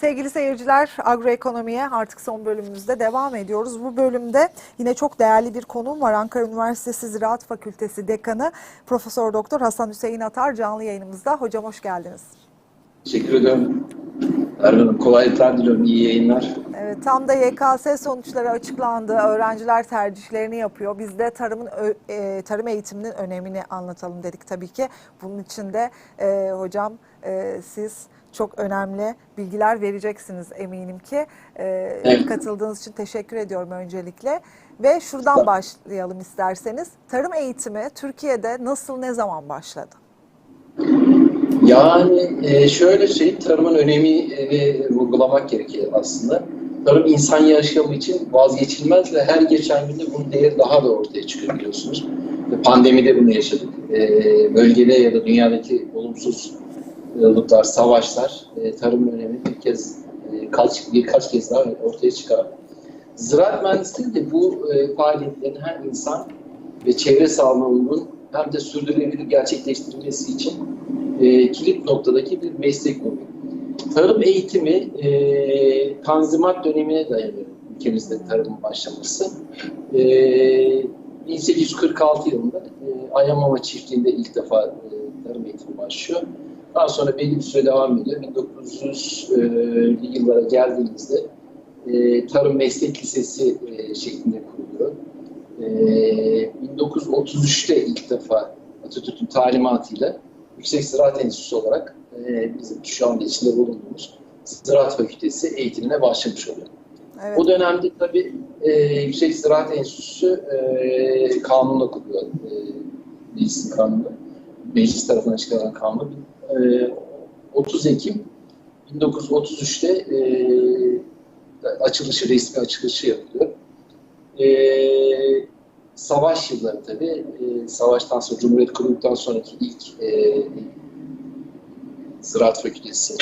Sevgili seyirciler, agroekonomiye artık son bölümümüzde devam ediyoruz. Bu bölümde yine çok değerli bir konuğum var. Ankara Üniversitesi Ziraat Fakültesi Dekanı Profesör Doktor Hasan Hüseyin Atar canlı yayınımızda. Hocam hoş geldiniz. Teşekkür ederim. Erhan Hanım kolaylıklar diliyorum. İyi yayınlar. Evet, tam da YKS sonuçları açıklandı. Öğrenciler tercihlerini yapıyor. Biz de tarımın e, tarım eğitiminin önemini anlatalım dedik tabii ki. Bunun için de e, hocam e, siz çok önemli bilgiler vereceksiniz eminim ki. E, Evet. Katıldığınız için teşekkür ediyorum öncelikle. Ve şuradan başlayalım isterseniz. Tarım eğitimi Türkiye'de nasıl, ne zaman başladı? Yani e, şöyle söyleyeyim, tarımın önemi e, vurgulamak gerekiyor aslında. Tarım insan yaşamı için vazgeçilmez ve her geçen günde bunun değeri daha da ortaya çıkıyor biliyorsunuz. Pandemide bunu yaşadık. E, bölgede ya da dünyadaki olumsuzluklar, savaşlar, e, tarımın önemi bir kez, e, kaç, birkaç kez daha ortaya çıkar. Ziraat mühendisliği de bu e, faaliyetlerin hem insan ve çevre sağlığına uygun hem de sürdürülebilir gerçekleştirilmesi için e, kilit noktadaki bir meslek grubu. Tarım eğitimi e, tanzimat dönemine dayanıyor ülkemizde tarımın başlaması. E, 1846 yılında e, Ayamama çiftliğinde ilk defa e, tarım eğitimi başlıyor. Daha sonra belli bir süre devam ediyor. 1900'lü yıllara geldiğimizde e, Tarım Meslek Lisesi e, şeklinde kuruluyor. E, 1933'te ilk defa Atatürk'ün talimatıyla Yüksek Ziraat Enstitüsü olarak e, bizim şu anda içinde bulunduğumuz Ziraat Fakültesi eğitimine başlamış oluyor. Evet. O dönemde tabii e, Yüksek Ziraat Enstitüsü e, kanunla kuruluyor. E, meclis kanunu. Meclis tarafından çıkarılan kanun. E, 30 Ekim 1933'te e, açılışı, resmi açılışı yapılıyor. E, savaş yılları tabii. E, savaştan sonra, Cumhuriyet kurulduktan sonraki ilk e, Ziraat Fakültesi.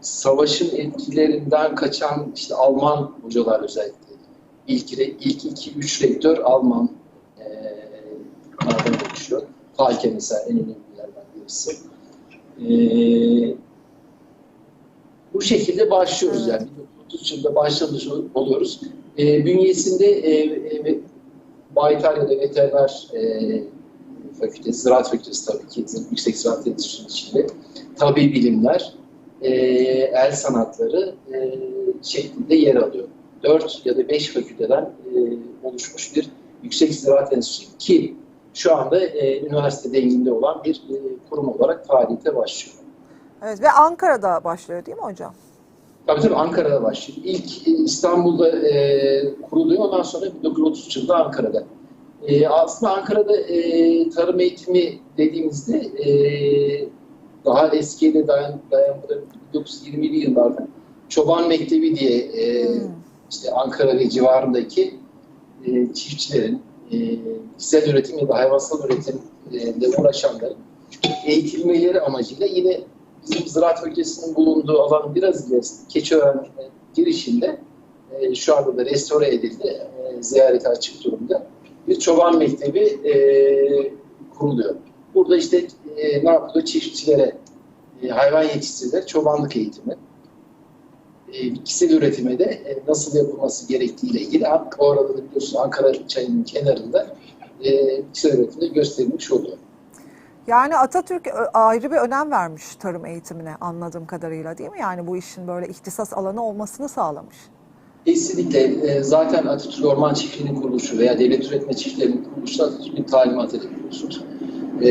Savaşın etkilerinden kaçan işte Alman hocalar özellikle. İlk, ilk iki, üç rektör Alman e, oluşuyor. Falke mesela en önemlilerden birisi. E, bu şekilde başlıyoruz yani. 1933 yılında başlamış ol- oluyoruz. E, bünyesinde e, e, Baytarya'da veteriner e, fakültesi, ziraat fakültesi tabii ki yüksek ziraat enstitüsünün içinde. Tabi bilimler, e, el sanatları e, şeklinde yer alıyor. Dört ya da beş fakülteden e, oluşmuş bir yüksek ziraat enstitüsü ki şu anda e, üniversite denginde olan bir e, kurum olarak faaliyete başlıyor. Evet ve Ankara'da başlıyor değil mi hocam? Tabii tabii Ankara'da başlıyor. İlk e, İstanbul'da e, kuruluyor. Ondan sonra 1933 yılında Ankara'da. E, aslında Ankara'da e, tarım eğitimi dediğimizde e, daha eskiye de dayan, dayanmadı. 1920'li yıllarda Çoban Mektebi diye e, Hmm. işte Ankara ve civarındaki e, çiftçilerin e, üretim ya da hayvansal üretimle uğraşanların eğitilmeleri amacıyla yine bizim Ziraat Fakültesi'nin bulunduğu alanın biraz ilerisinde Keçiören girişinde e, şu anda da restore edildi. E, ziyarete açık durumda. Bir çoban mektebi e, kuruluyor. Burada işte e, ne yapılıyor? Çiftçilere, e, hayvan yetiştiriciler çobanlık eğitimi. E, bitkisel üretime de e, nasıl yapılması gerektiğiyle ilgili orada da biliyorsun Ankara çayının kenarında e, bitkisel üretimde gösterilmiş oluyor. Yani Atatürk ayrı bir önem vermiş tarım eğitimine anladığım kadarıyla değil mi? Yani bu işin böyle ihtisas alanı olmasını sağlamış. Kesinlikle. E, Zaten Atatürk Orman Çiftliği'nin kuruluşu veya devlet üretme çiftlerinin kuruluşu Atatürk'ün talimatıyla biliyorsunuz. E,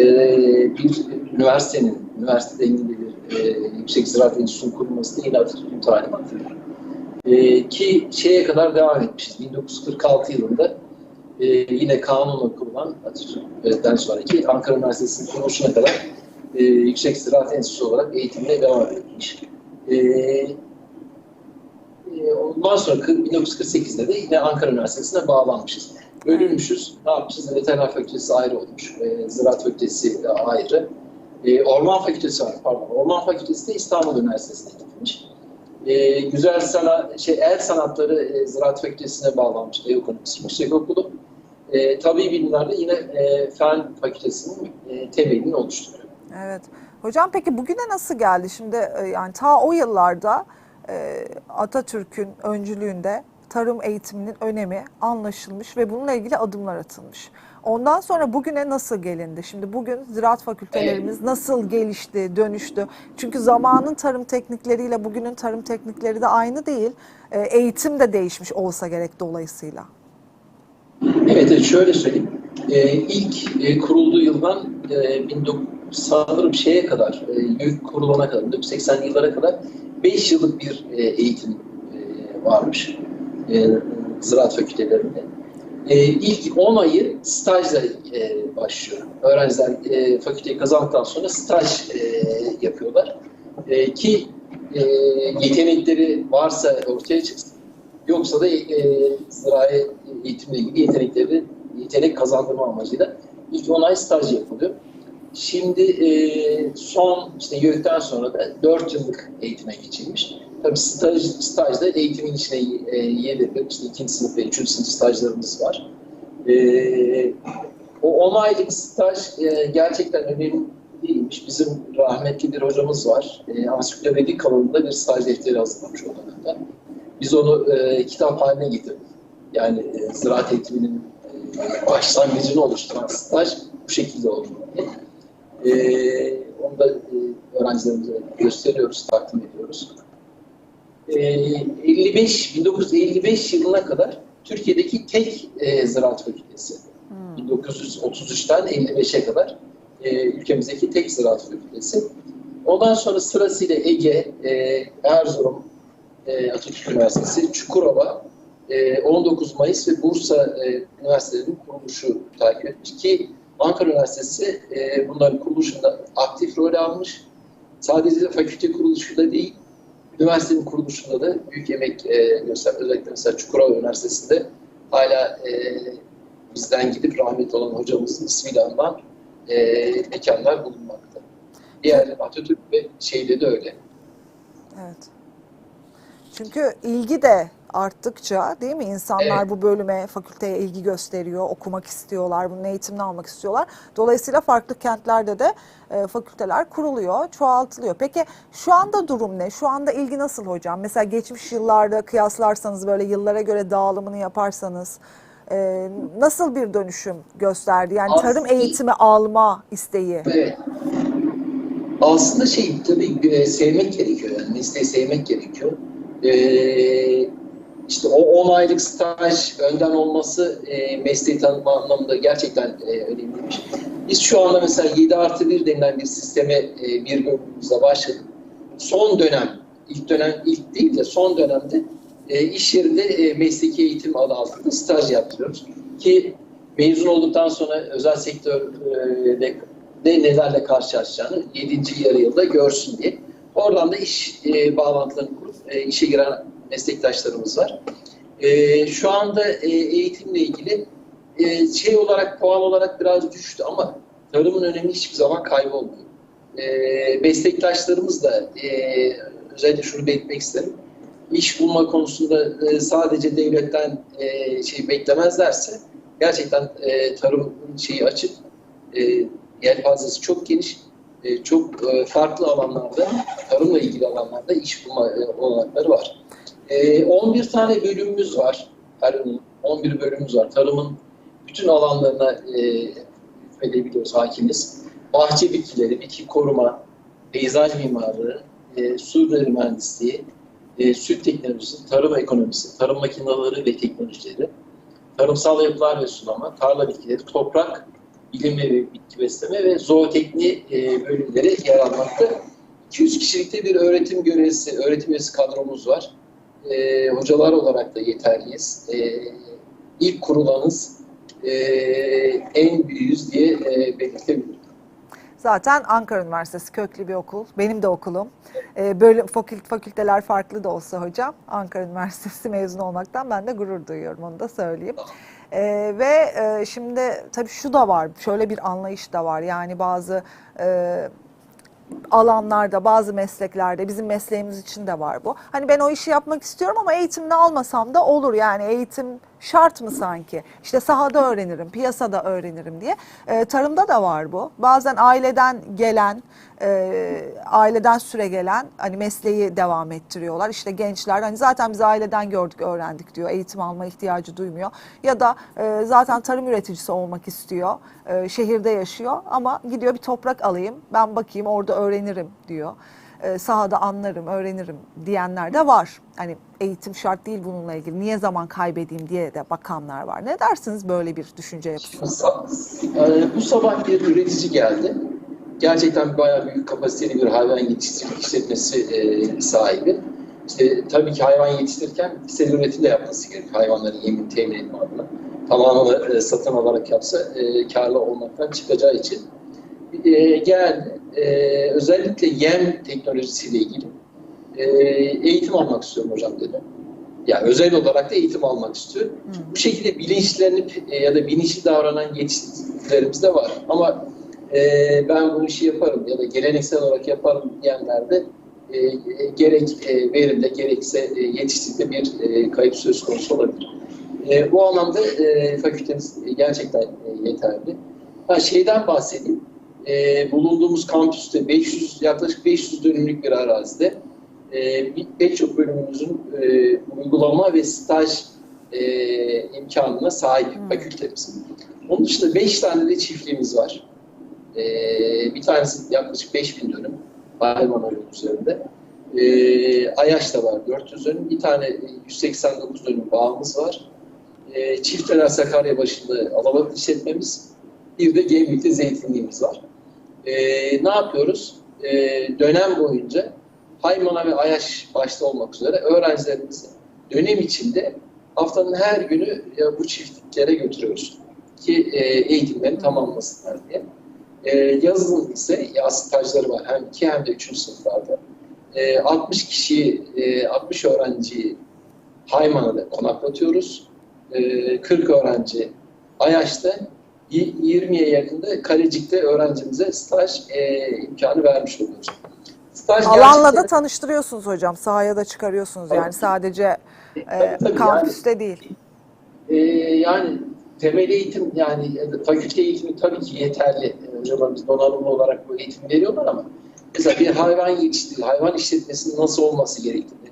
Bir üniversitenin, üniversite denginde bir e, yüksek ziraat enstitüsünün kurulması da yine Atatürk'ün. E, Ki şeye kadar devam etmişiz. 1946 yılında e, yine kanunla kurulan Atatürk'ten sonraki Ankara Üniversitesi'nin kuruluşuna kadar e, yüksek ziraat enstitüsü olarak eğitimine devam etmiş. E, e, Ondan sonra 1948'de de yine Ankara Üniversitesi'ne bağlanmışız. Bölünmüşüz. Ne yapmışız? Veteriner Fakültesi ayrı olmuş. E, Ziraat Fakültesi ayrı. E, Orman Fakültesi var, pardon. Orman Fakültesi de İstanbul Üniversitesi'ne gitmiş. E, güzel sana şey el sanatları e, Ziraat Fakültesi'ne bağlanmış. Ev Ekonomisi Yüksekokulu. E, tabii bilimlerde yine e, Fen Fakültesi'nin e, temelini oluşturuyor. Evet. Hocam peki bugüne nasıl geldi? Şimdi e, yani ta o yıllarda e, Atatürk'ün öncülüğünde tarım eğitiminin önemi anlaşılmış ve bununla ilgili adımlar atılmış. Ondan sonra bugüne nasıl gelindi? Şimdi bugün ziraat fakültelerimiz nasıl gelişti, dönüştü? Çünkü zamanın tarım teknikleriyle bugünün tarım teknikleri de aynı değil. E, eğitim de değişmiş olsa gerek dolayısıyla. Evet, şöyle söyleyeyim. Ee, ilk e, kurulduğu yıldan e, 1900 sanırım şeye kadar, e, kurulana kadar, 1980'li yıllara kadar 5 yıllık bir e, eğitim varmış e, ziraat fakültelerinde. E, ilk 10 ayı stajla e, başlıyor. Öğrenciler e, fakülteyi kazandıktan sonra staj e, yapıyorlar. E, ki e, yetenekleri varsa ortaya çıksın. Yoksa da e, zirai eğitimle ilgili yetenekleri yetenek kazandırma amacıyla ilk 10 ay staj yapılıyor. Şimdi e, son işte YÖK'ten sonra da 4 yıllık eğitime geçilmiş. Tabii staj, stajda eğitimin içine e, yediriliyor. İşte ikinci sınıf ve üçüncü sınıf stajlarımız var. E, o 10 aylık staj e, gerçekten önemli değilmiş. Bizim rahmetli bir hocamız var. E, ansiklopedi kalınlığında bir staj defteri hazırlamış o dönemde. Biz onu e, kitap haline getirdik. Yani e, ziraat eğitiminin e, başlangıcını oluşturan staj bu şekilde oldu. E, onu da e, öğrencilerimize gösteriyoruz, takdim ediyoruz. E, 55, 1955 yılına kadar Türkiye'deki tek e, ziraat fakültesi. 1933'ten 55'e kadar e, ülkemizdeki tek ziraat fakültesi. Ondan sonra sırasıyla Ege, e, Erzurum, e, Atatürk Üniversitesi, Çukurova, e, 19 Mayıs ve Bursa e, Üniversitelerinin kuruluşu takip etmiş ki Ankara Üniversitesi e, bunların kuruluşunda aktif rol almış. Sadece fakülte kuruluşunda değil, üniversitenin kuruluşunda da büyük emek e, göstermiş. Özellikle mesela Çukurova Üniversitesi'nde hala e, bizden gidip rahmetli olan hocamızın ismiyle anılan e, mekanlar bulunmakta. Diğer Atatürk ve şeyde de öyle. Evet. Çünkü ilgi de arttıkça değil mi insanlar Evet. bu bölüme, fakülteye ilgi gösteriyor, okumak istiyorlar, bunun eğitimini almak istiyorlar. Dolayısıyla farklı kentlerde de e, fakülteler kuruluyor, çoğaltılıyor. Peki şu anda durum ne? Şu anda ilgi nasıl hocam? Mesela geçmiş yıllarda kıyaslarsanız böyle yıllara göre dağılımını yaparsanız e, nasıl bir dönüşüm gösterdi? Yani tarım eğitimi alma isteği. Evet. Aslında şey tabii e, sevmek gerekiyor yani mesleği sevmek gerekiyor. Ee, işte o 10 aylık staj önden olması e, mesleği tanıma anlamında gerçekten e, önemliymiş. Biz şu anda mesela 7 artı 1 denilen bir sisteme e, bir bölümümüzde başladık. Son dönem, ilk dönem ilk değil de son dönemde e, iş yerinde e, mesleki eğitim adı altında staj yaptırıyoruz. Ki mezun olduktan sonra özel sektörde de nelerle karşılaşacağını 7. yarı yılda görsün diye. Oradan da iş e, bağlantılarını kurup e, işe giren meslektaşlarımız var. E, şu anda e, eğitimle ilgili e, şey olarak puan olarak biraz düştü ama tarımın önemi hiçbir zaman kaybolmuyor. E, meslektaşlarımız da e, özellikle şunu belirtmek isterim. İş bulma konusunda sadece devletten şey beklemezlerse gerçekten e, tarım şeyi açık. E, yelpazesi çok geniş. Çok farklı alanlarda, tarımla ilgili alanlarda iş bulma olanakları var. E, 11 tane bölümümüz var. Tarımın 11 bölümümüz var. Tarımın bütün alanlarına e, hükmedebiliyoruz, hakimiz. Bahçe bitkileri, bitki koruma, peyzaj mimarlığı, e, su mühendisliği, e, süt teknolojisi, tarım ekonomisi, tarım makineleri ve teknolojileri, tarımsal yapılar ve sulama, tarla bitkileri, toprak, bilimi ve bitki besleme ve zootekniği e, bölümleri yer almakta. 200 kişilikte bir öğretim görevlisi, öğretim üyesi kadromuz var. E, hocalar olarak da yeterliyiz. E, ilk kurulanız e, en büyüğüz diye e, belirtebilirim. Zaten Ankara Üniversitesi köklü bir okul. Benim de okulum. Ee, fakült, fakülteler farklı da olsa hocam Ankara Üniversitesi mezun olmaktan ben de gurur duyuyorum onu da söyleyeyim. Ee, ve e, şimdi tabii şu da var. Şöyle bir anlayış da var. Yani bazı e, alanlarda, bazı mesleklerde, bizim mesleğimiz için de var bu. Hani ben o işi yapmak istiyorum ama eğitimini almasam da olur. Yani eğitim şart mı sanki? İşte sahada öğrenirim, piyasada öğrenirim diye. E, tarımda da var bu. Bazen aileden gelen, e, aileden süre gelen hani mesleği devam ettiriyorlar. İşte gençler hani zaten biz aileden gördük, öğrendik diyor. Eğitim alma ihtiyacı duymuyor. Ya da e, zaten tarım üreticisi olmak istiyor. E, şehirde yaşıyor ama gidiyor bir toprak alayım, ben bakayım orada öğrenirim diyor e, sahada anlarım, öğrenirim diyenler de var. Hani eğitim şart değil bununla ilgili. Niye zaman kaybedeyim diye de bakanlar var. Ne dersiniz böyle bir düşünce yapısına? E, Bu sabah bir üretici geldi. Gerçekten bayağı büyük kapasiteli bir hayvan yetiştirme işletmesi e, sahibi. İşte tabii ki hayvan yetiştirirken kişisel üretim de yapması gerekiyor. Hayvanların yemini temin etme adına. Tamamını e, satın alarak yapsa karlı olmaktan çıkacağı için e. E, özellikle yem teknolojisiyle ilgili e, eğitim almak istiyorum hocam dedi. Yani özel olarak da eğitim almak istiyor. Bu şekilde bilinçlenip e, ya da bilinçli davranan yetiştiricilerimiz de var. Ama e, ben bu işi yaparım ya da geleneksel olarak yaparım diyenler de e, e, gerek e, verimde gerekse e, bir e, kayıp söz konusu olabilir. E, bu anlamda e, fakültemiz gerçekten e, yeterli. Ha, şeyden bahsedeyim. E, bulunduğumuz kampüste 500 yaklaşık 500 dönümlük bir arazide e, pek çok bölümümüzün e, uygulama ve staj e, imkanına sahip fakültemiz. Onun dışında 5 tane de çiftliğimiz var. E, bir tanesi yaklaşık 5000 dönüm hayvan yolu üzerinde. E, Ayaş'ta var 400 dönüm. Bir tane e, 189 dönüm bağımız var. E, Çifteler Sakarya başında alabalık işletmemiz. Bir de Gemlik'te zeytinliğimiz var. E, ne yapıyoruz? E, dönem boyunca Haymana ve Ayaş başta olmak üzere öğrencilerimizi dönem içinde haftanın her günü ya, bu çiftliklere götürüyoruz ki e, eğitimlerini tamamlasınlar diye. E, yazın ise yaz stajları var hem 2 hem de 3. sınıflarda. E, 60 kişiyi, e, 60 öğrenciyi Haymana'da konaklatıyoruz. E, 40 öğrenci Ayaş'ta, 20'ye yakında Kalecik'te öğrencimize staj e, imkanı vermiş oluyoruz. Staj Alanla da gerçekten- tanıştırıyorsunuz hocam. Sahaya da çıkarıyorsunuz Tabii. yani sadece e, Tabii, tabii. kampüste değil. Ee, yani temel eğitim yani e, fakülte eğitimi tabii ki yeterli. Ee, Hocalarımız donanımlı olarak bu eğitim veriyorlar ama mesela bir hayvan yetiştirme, hayvan işletmesinin nasıl olması gerektiğini,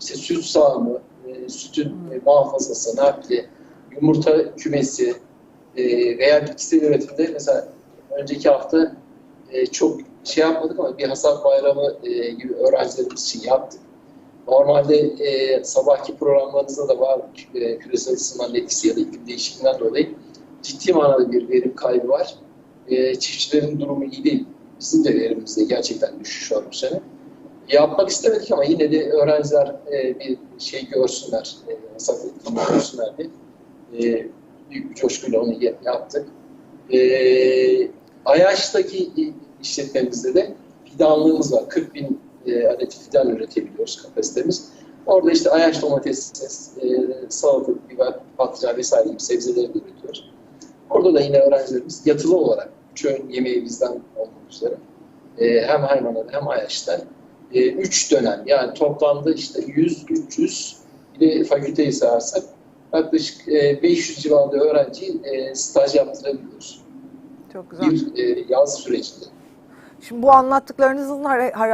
işte süt sağımı, e, sütün e, muhafazası, nakli, yumurta kümesi e, veya bitkisel üretimde mesela önceki hafta e, çok şey yapmadık ama bir hasat bayramı e, gibi öğrencilerimiz için yaptık. Normalde e, sabahki programlarınızda da var e, küresel ısınmanın etkisi ya da iklim değişikliğinden dolayı ciddi manada bir verim kaybı var. E, çiftçilerin durumu iyi değil. Bizim de verimimizde gerçekten düşüş var bu sene. Yapmak istemedik ama yine de öğrenciler e, bir şey görsünler, e, hasat etkinliği görsünler diye e, büyük bir coşkuyla onu yaptık. E, Ayaş'taki işletmemizde de fidanlığımız var. 40 bin e, adet fidan üretebiliyoruz kapasitemiz. Orada işte ayaş domates, e, salatalık, biber, patlıcan vesaire gibi sebzeleri üretiyoruz. Orada da yine öğrencilerimiz yatılı olarak üç öğün yemeği bizden olmak üzere e, hem Haymana'da hem Ayaş'ta e, üç dönem yani toplamda işte 100-300 bir de fakülteyi sayarsak yaklaşık e, 500 civarında öğrenci e, staj yaptırabiliyoruz. Çok güzel. Bir e, yaz sürecinde. Şimdi bu anlattıklarınızın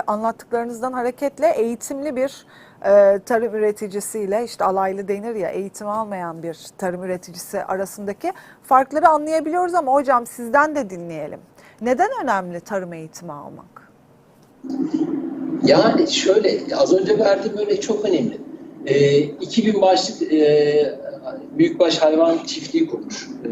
anlattıklarınızdan hareketle eğitimli bir e, tarım üreticisiyle işte alaylı denir ya eğitim almayan bir tarım üreticisi arasındaki farkları anlayabiliyoruz ama hocam sizden de dinleyelim. Neden önemli tarım eğitimi almak? Yani şöyle, az önce verdiğim örnek çok önemli. Ee, 2000 başlık e, büyükbaş hayvan çiftliği kurmuş e,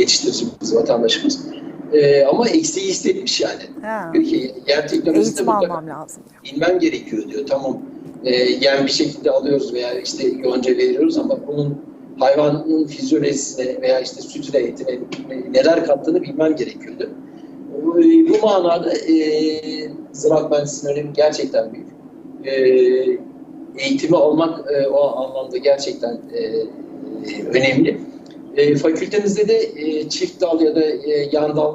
yetiştiricimiz, vatandaşımız. E, ama eksiği hissetmiş yani. Ha, Diyor ki yer teknolojisinde eğitim almam lazım bilmem gerekiyor diyor. Tamam e, yem bir şekilde alıyoruz veya işte yonca veriyoruz ama bunun hayvanın fizyolojisine veya işte sütüne, etine neler kattığını bilmem gerekiyordu. Bu, bu manada e, ziraat mühendisliğinin önemi gerçekten büyük. E, eğitimi almak e, o anlamda gerçekten e, önemli. E, fakültemizde de e, çift dal ya da e, yan dal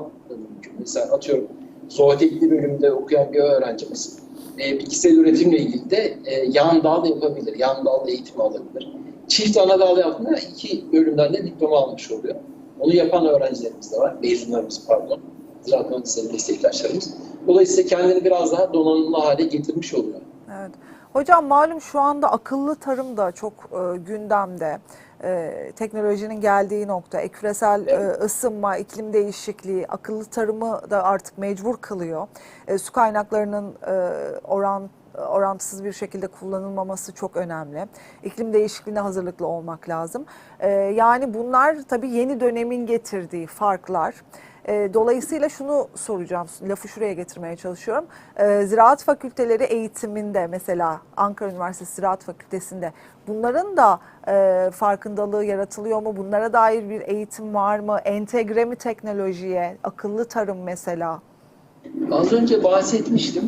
mesela atıyorum zooteknik bölümünde okuyan bir öğrencimiz e, bitkisel üretimle ilgili de e, yan dal yapabilir, yan dal eğitimi alabilir. Çift ana dal yaptığında iki bölümden de diploma almış oluyor. Onu yapan öğrencilerimiz de var. Mezunlarımız pardon. Ziraat mühendisleri meslektaşlarımız. Dolayısıyla kendini biraz daha donanımlı hale getirmiş oluyor. Evet. Hocam malum şu anda akıllı tarım da çok e, gündemde. E, teknolojinin geldiği nokta, e, küresel e, ısınma, iklim değişikliği, akıllı tarımı da artık mecbur kılıyor. E, su kaynaklarının e, oran orantısız bir şekilde kullanılmaması çok önemli. İklim değişikliğine hazırlıklı olmak lazım. E, yani bunlar tabii yeni dönemin getirdiği farklar. E, Dolayısıyla şunu soracağım, lafı şuraya getirmeye çalışıyorum. E, Ziraat fakülteleri eğitiminde mesela Ankara Üniversitesi Ziraat Fakültesi'nde bunların da e, farkındalığı yaratılıyor mu? Bunlara dair bir eğitim var mı? Entegre mi teknolojiye? Akıllı tarım mesela? Az önce bahsetmiştim.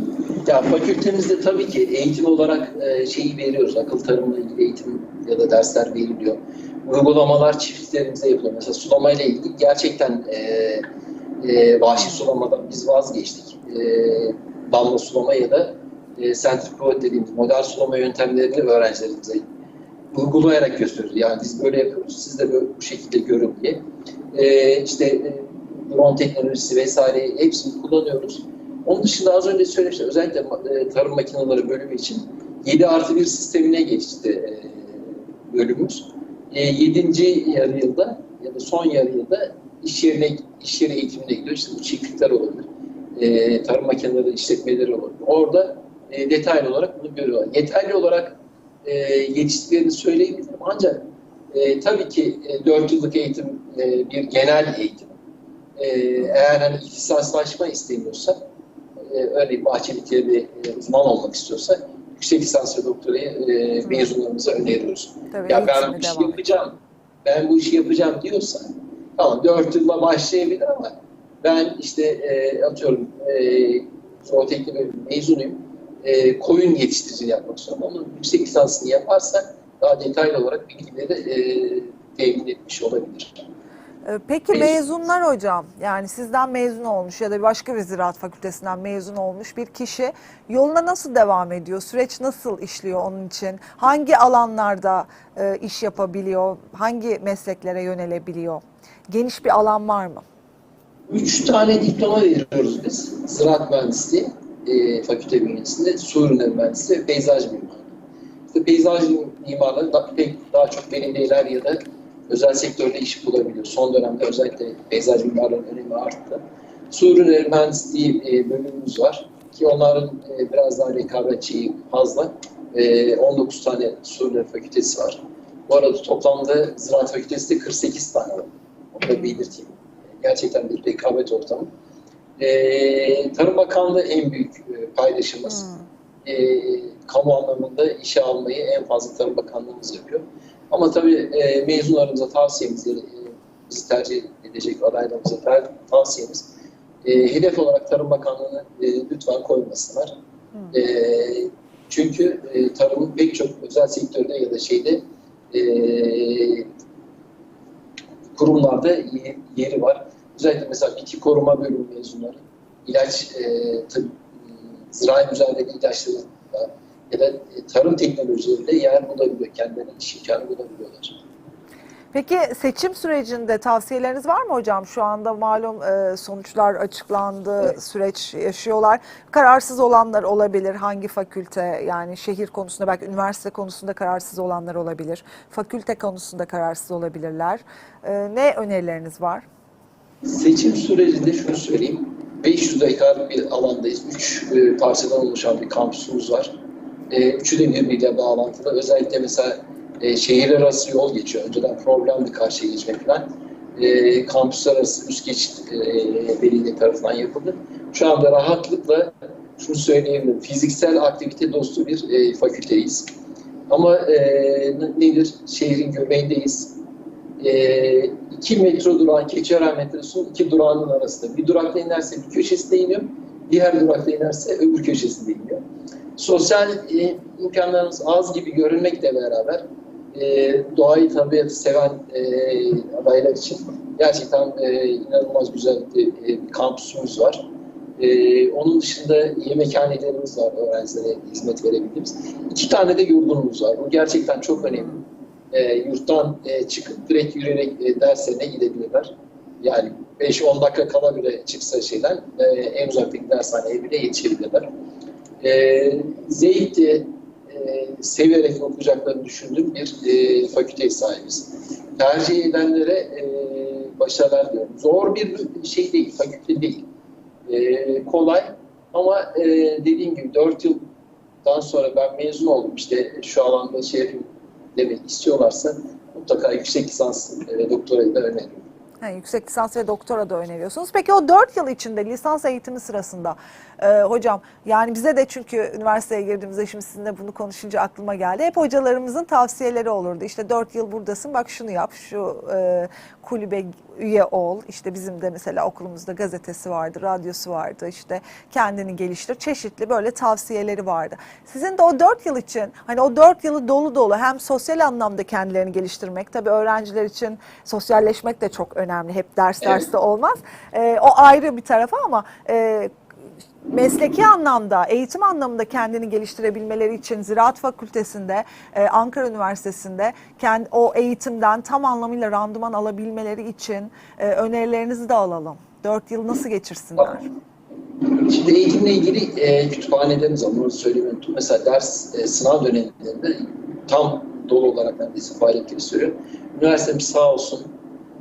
Ya fakültemizde tabii ki eğitim olarak e, şeyi veriyoruz. Akıl tarımla ilgili eğitim ya da dersler veriliyor. Uygulamalar çiftliklerimize yapılıyor. Mesela sulamayla ilgili gerçekten e, e, vahşi sulamadan biz vazgeçtik. E, damla sulama ya da e, sentrifugal dediğimiz modern sulama yöntemlerini öğrencilerimize uygulayarak gösteriyoruz. Yani biz böyle yapıyoruz, siz de böyle bu şekilde görün diye. E, işte e, drone teknolojisi vesaire hepsini kullanıyoruz. Onun dışında az önce söylemiştim özellikle e, tarım makineleri bölümü için 7 artı 1 sistemine geçti e, bölümümüz. E, 7. yarı yılda ya da son yarı yılda iş yerine iş yeri eğitimine gidiyor. İşte bu çiftlikler olabilir. E, tarım makineleri işletmeleri olabilir. Orada e, detaylı olarak bunu görüyorlar. Yeterli olarak e, yetiştiklerini söyleyebilirim. Ancak e, tabii ki e, 4 yıllık eğitim e, bir genel eğitim. E, eğer hani ihtisaslaşma istemiyorsa, e, örneğin bahçelikte bir e, uzman olmak istiyorsa yüksek lisans ve doktorayı e, mezunlarımıza öneriyoruz. Tabii Ya ben bu işi devam yapacağım, ben bu işi yapacağım diyorsa tamam 4 yılla başlayabilir ama ben işte e, atıyorum e, zootehnik bölümü mezunuyum. E, koyun yetiştiriciliği yapmak istiyorum. Onun yüksek lisansını yaparsa daha detaylı olarak bilgileri e, temin etmiş olabilir. Ee, Peki Mezun. mezunlar hocam yani sizden mezun olmuş ya da başka bir ziraat fakültesinden mezun olmuş bir kişi yoluna nasıl devam ediyor? Süreç nasıl işliyor onun için? Hangi alanlarda e, iş yapabiliyor? Hangi mesleklere yönelebiliyor? Geniş bir alan var mı? Üç tane diploma veriyoruz biz. Ziraat mühendisliği e, fakülte bünyesinde, su ürünleri mühendisliği ve peyzaj mimarlığı. İşte peyzaj mimarları da, pek daha çok belediyeler ya da özel sektörde iş bulabiliyor. Son dönemde özellikle peyzaj mimarlığının önemi arttı. Su ürünleri mühendisliği e, bölümümüz var ki onların e, biraz daha rekabetçi fazla. E, 19 tane su ürünleri fakültesi var. Bu arada toplamda Ziraat Fakültesi de 48 tane var. Onu da belirteyim. Gerçekten bir rekabet ortamı. E, Tarım Bakanlığı en büyük e, paydaşımız. Hmm. E, kamu anlamında işe almayı en fazla Tarım Bakanlığımız yapıyor. Ama tabii e, mezunlarımıza tavsiyemiz, e, bizi tercih edecek adaylarımıza tavsiyemiz e, hedef olarak Tarım Bakanlığı'nı e, lütfen koymasınlar. E, çünkü e, tarımın pek çok özel sektörde ya da şeyde e, kurumlarda ye- yeri var. Özellikle mesela bitki koruma bölümü mezunları, ilaç, e, tıp, e, zirai mücadele ilaçlarında ya da e, tarım teknolojilerinde yer bulabiliyor, kendilerine iş imkanı bulabiliyorlar. Peki seçim sürecinde tavsiyeleriniz var mı hocam? Şu anda malum e, sonuçlar açıklandı, Evet. süreç yaşıyorlar. Kararsız olanlar olabilir. Hangi fakülte yani şehir konusunda belki üniversite konusunda kararsız olanlar olabilir. Fakülte konusunda kararsız olabilirler. E, ne önerileriniz var? Seçim sürecinde şunu söyleyeyim. 500 dekar bir alandayız. 3 e, parçadan oluşan bir kampüsümüz var. E, üçü de birbiriyle bağlantılı. Özellikle mesela e, şehirler arası yol geçiyor. Önceden problemdi karşıya geçmek falan. E, kampüs arası üst geçit e, belediye tarafından yapıldı. Şu anda rahatlıkla şunu söyleyebilirim. Fiziksel aktivite dostu bir e, fakülteyiz. Ama e, nedir? Şehrin göbeğindeyiz. E, iki metro durağın Keçiören metrosunun iki durağının arasında. Bir durakta inerse bir köşesinde iniyor, diğer durakta inerse öbür köşesinde iniyor. Sosyal e, imkanlarımız az gibi görünmekle beraber e, doğayı, tabiatı seven e, adaylar için gerçekten e, inanılmaz güzel bir, e, bir kampüsümüz var. E, onun dışında yemekhanelerimiz var öğrencilere hizmet verebildiğimiz. İki tane de yurdumuz var. Bu gerçekten çok önemli. e, yurttan e, çıkıp direkt yürüyerek e, derslerine gidebilirler. Yani 5-10 dakika kala bile çıksa şeyden e, en uzaktaki dershaneye bile yetişebilirler. E, Zeyt'i e, severek okuyacaklarını düşündüğüm bir e, fakülte sahibiz. Tercih edenlere e, başarılar diliyorum. Zor bir şey değil, fakülte değil. E, kolay ama e, dediğim gibi 4 yıldan sonra ben mezun oldum işte şu alanda şey demek istiyorlarsa mutlaka yüksek lisans ve doktorayı da öneriyorum. Ha, yüksek lisans ve doktora da öneriyorsunuz. Peki o 4 yıl içinde lisans eğitimi sırasında e, hocam yani bize de çünkü üniversiteye girdiğimizde şimdi sizinle bunu konuşunca aklıma geldi. Hep hocalarımızın tavsiyeleri olurdu. İşte 4 yıl buradasın bak şunu yap şu e, kulübe üye ol. İşte bizim de mesela okulumuzda gazetesi vardı, radyosu vardı. İşte kendini geliştir. Çeşitli böyle tavsiyeleri vardı. Sizin de o 4 yıl için hani o 4 yılı dolu dolu hem sosyal anlamda kendilerini geliştirmek tabii öğrenciler için sosyalleşmek de çok önemli. Hep ders Evet. derste olmaz. E, o ayrı bir tarafa ama e, mesleki anlamda, eğitim anlamında kendini geliştirebilmeleri için Ziraat Fakültesi'nde, e, Ankara Üniversitesi'nde kendi, o eğitimden tam anlamıyla randıman alabilmeleri için e, önerilerinizi de alalım. Dört yıl nasıl geçirsinler? Şimdi eğitimle ilgili e, kütüphanelerimiz var. Bunu söylemeyi unuttum. Mesela ders e, sınav dönemlerinde tam dolu olarak neredeyse faaliyetleri söylüyorum. Üniversitemiz sağ olsun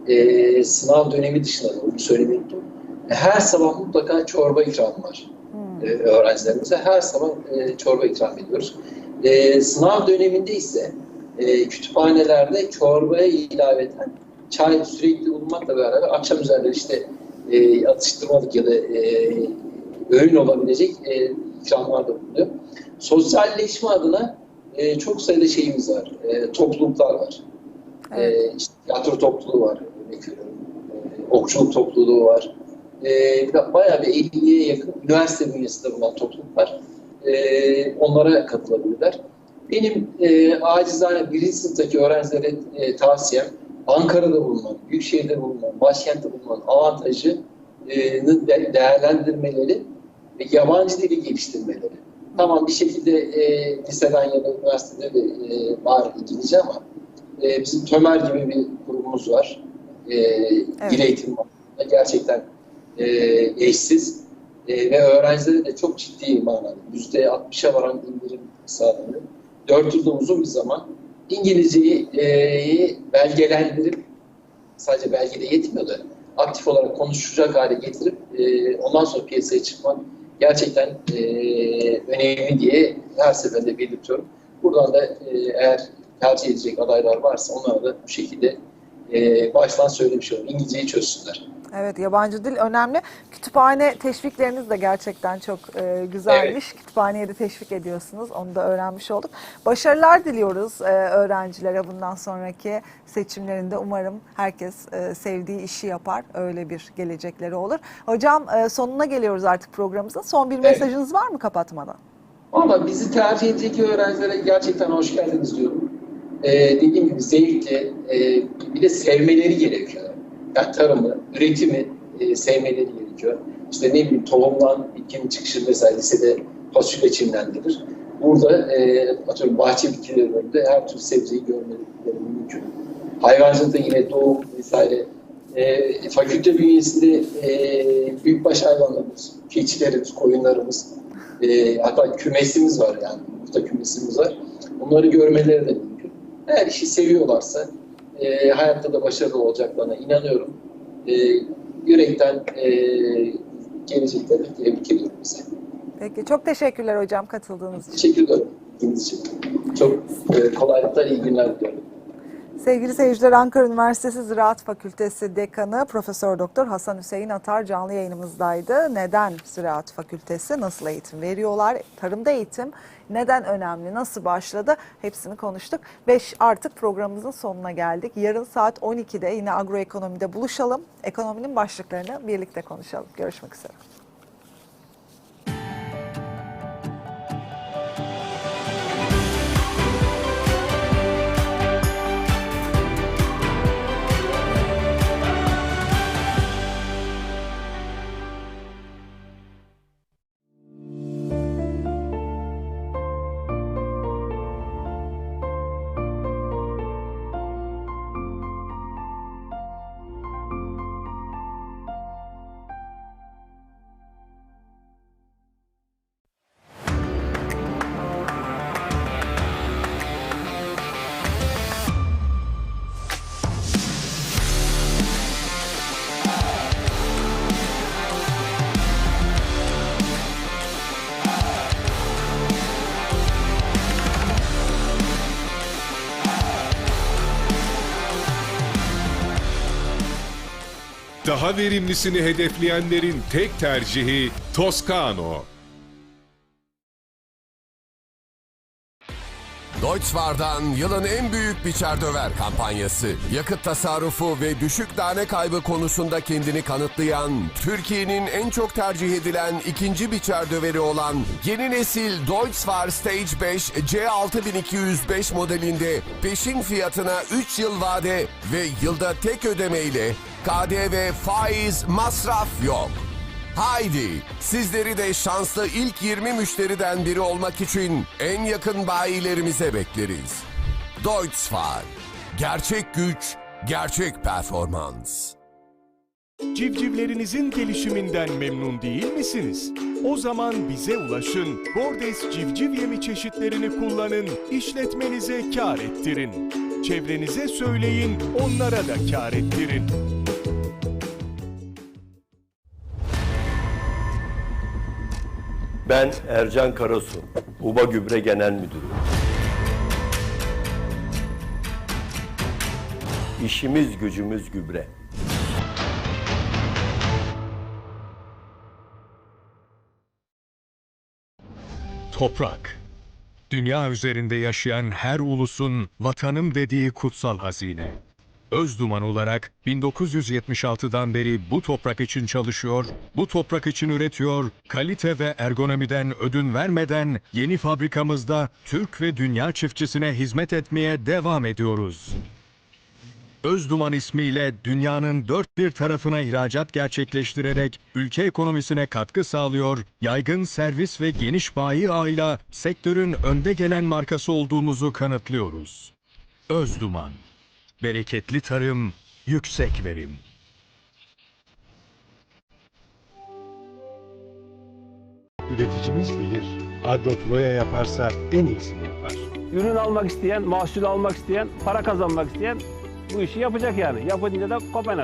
e, sınav dönemi dışında da onu söylemeyi unuttum. E, Her sabah mutlaka çorba ikramı var Hmm. e, öğrencilerimize. Her sabah e, çorba ikram ediyoruz. E, sınav döneminde ise e, kütüphanelerde çorbaya ilaveten çay sürekli bulunmakla beraber akşam üzerleri işte e, atıştırmalık ya da e, öğün olabilecek e, ikramlar da bulunuyor. Sosyalleşme adına e, çok sayıda şeyimiz var. E, topluluklar var. Evet. E, işte tiyatro topluluğu var. Okçuluk topluluğu var. E, bayağı bir 50'ye yakın üniversite bünyesinde bulunan topluluklar. E, onlara katılabilirler. Benim e, acizane birinci sınıftaki öğrencilere e, tavsiyem Ankara'da bulunan, Büyükşehir'de bulunan, başkentte bulunan avantajı e, de- değerlendirmeleri ve yabancı dili geliştirmeleri. Tamam bir şekilde e, liseden ya da üniversitede de e, var İngilizce ama e, bizim Tömer gibi bir kurumumuz var. E, Dil eğitimi alanında gerçekten e, eşsiz e, ve öğrencilere de çok ciddi manada %60'a varan indirim sağlanıyor. 4 yılda uzun bir zaman İngilizceyi e, belgelendirip sadece belgede yetmiyor da aktif olarak konuşacak hale getirip e, ondan sonra piyasaya çıkmak gerçekten e, önemli diye her seferinde belirtiyorum. Buradan da e, eğer tercih edecek adaylar varsa onlara da bu şekilde e, baştan söylemiş olayım. İngilizceyi çözsünler. Evet yabancı dil önemli. Kütüphane teşvikleriniz de gerçekten çok e, güzelmiş. Kütüphaneye de teşvik ediyorsunuz. Onu da öğrenmiş olduk. Başarılar diliyoruz e, öğrencilere bundan sonraki seçimlerinde. Umarım herkes e, sevdiği işi yapar. Öyle bir gelecekleri olur. Hocam e, sonuna geliyoruz artık programımızın. Son bir Evet. mesajınız var mı kapatmadan? Ama bizi tercih edecek öğrencilere gerçekten hoş geldiniz diyorum. Ee, dediğim gibi zevkli, e, bir de sevmeleri gerekiyor. Yani tarımı, üretimi e, sevmeleri gerekiyor. İşte ne bileyim tohumdan bitkinin çıkışı mesela lisede fasulye çimlendirir. Burada e, atıyorum bahçe bitkileri önünde her türlü sebzeyi görmeleri mümkün. Hayvancılıkta yine doğum vesaire. E, fakülte bünyesinde e, büyükbaş hayvanlarımız, keçilerimiz, koyunlarımız, e, hatta kümesimiz var yani. Burada kümesimiz var. Onları görmeleri de. Eğer işi seviyorlarsa e, hayatta da başarılı olacaklarına inanıyorum. E, yürekten e, geleceklerini tebrik ediyorum bize. Peki çok teşekkürler hocam katıldığınız için. Teşekkür ederim. Çok e, kolaylıklar, iyi günler diliyorum. Sevgili seyirciler Ankara Üniversitesi Ziraat Fakültesi Dekanı Profesör Doktor Hasan Hüseyin Atar canlı yayınımızdaydı. Neden Ziraat Fakültesi, nasıl eğitim veriyorlar, tarımda eğitim neden önemli, nasıl başladı hepsini konuştuk. Ve artık programımızın sonuna geldik. Yarın saat 12'de yine agroekonomide buluşalım. Ekonominin başlıklarını birlikte konuşalım. Görüşmek üzere. Daha verimlisini hedefleyenlerin tek tercihi Toscano. Deutschwar'dan yılın en büyük biçer döver kampanyası. Yakıt tasarrufu ve düşük tane kaybı konusunda kendini kanıtlayan, Türkiye'nin en çok tercih edilen ikinci biçer döveri olan yeni nesil Deutschwar Stage 5 C6205 modelinde peşin fiyatına 3 yıl vade ve yılda tek ödemeyle KDV, faiz, masraf yok. Haydi sizleri de şanslı ilk 20 müşteriden biri olmak için en yakın bayilerimize bekleriz. Deutschfar. Gerçek güç, gerçek performans. Civcivlerinizin gelişiminden memnun değil misiniz? O zaman bize ulaşın. Bordes civciv yemi çeşitlerini kullanın, işletmenize kar ettirin. Çevrenize söyleyin, onlara da kar ettirin. Ben Ercan Karasu, Uba Gübre Genel Müdürü. İşimiz gücümüz gübre. Toprak. Dünya üzerinde yaşayan her ulusun vatanım dediği kutsal hazine. Özduman olarak 1976'dan beri bu toprak için çalışıyor, bu toprak için üretiyor, kalite ve ergonomiden ödün vermeden yeni fabrikamızda Türk ve dünya çiftçisine hizmet etmeye devam ediyoruz. Özduman ismiyle dünyanın dört bir tarafına ihracat gerçekleştirerek ülke ekonomisine katkı sağlıyor, yaygın servis ve geniş bayi ağıyla sektörün önde gelen markası olduğumuzu kanıtlıyoruz. Özduman. Bereketli tarım, yüksek verim. Üreticimiz bilir. Agropro'ya yaparsa en iyisini yapar. ürün almak isteyen, mahsul almak isteyen, para kazanmak isteyen bu işi yapacak yani. Yapınca da Kopenhag.